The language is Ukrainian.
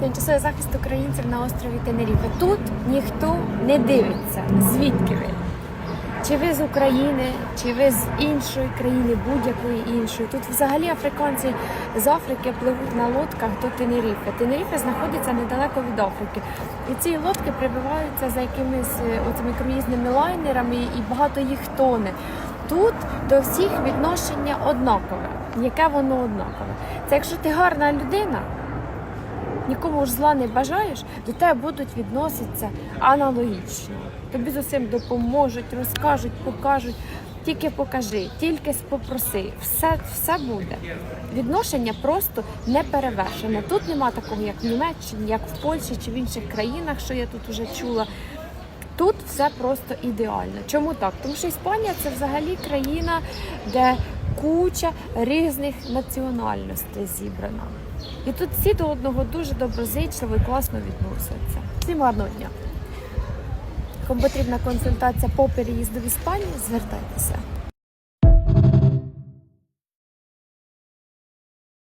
тимчасовий захист українців на острові Тенеріфе. Тут ніхто не дивиться, звідки ви. Чи ви з України, чи ви з іншої країни, будь-якої іншої. Тут взагалі африканці з Африки пливуть на лодках до Тенеріфе. Тенеріфе знаходиться недалеко від Африки. І ці лодки прибиваються за якимись е, оцими круїзними лайнерами, і багато їх тоне. Тут до всіх відношення однакове. Яке воно однакове? Це якщо ти гарна людина, нікому ж зла не бажаєш, до тебе будуть відноситися аналогічно. Тобі з усім допоможуть, розкажуть, покажуть. Тільки покажи, тільки попроси. Все, все буде. Відношення просто не перевершене. Тут нема такого, як в Німеччині, як в Польщі чи в інших країнах, що я тут вже чула. Тут все просто ідеально. Чому так? Тому що Іспанія це взагалі країна, де куча різних національностей зібрана. І тут всі до одного дуже доброзичливо і класно відносяться. Всім гарного дня! Кому потрібна консультація по переїзду в Іспанію, звертайтеся.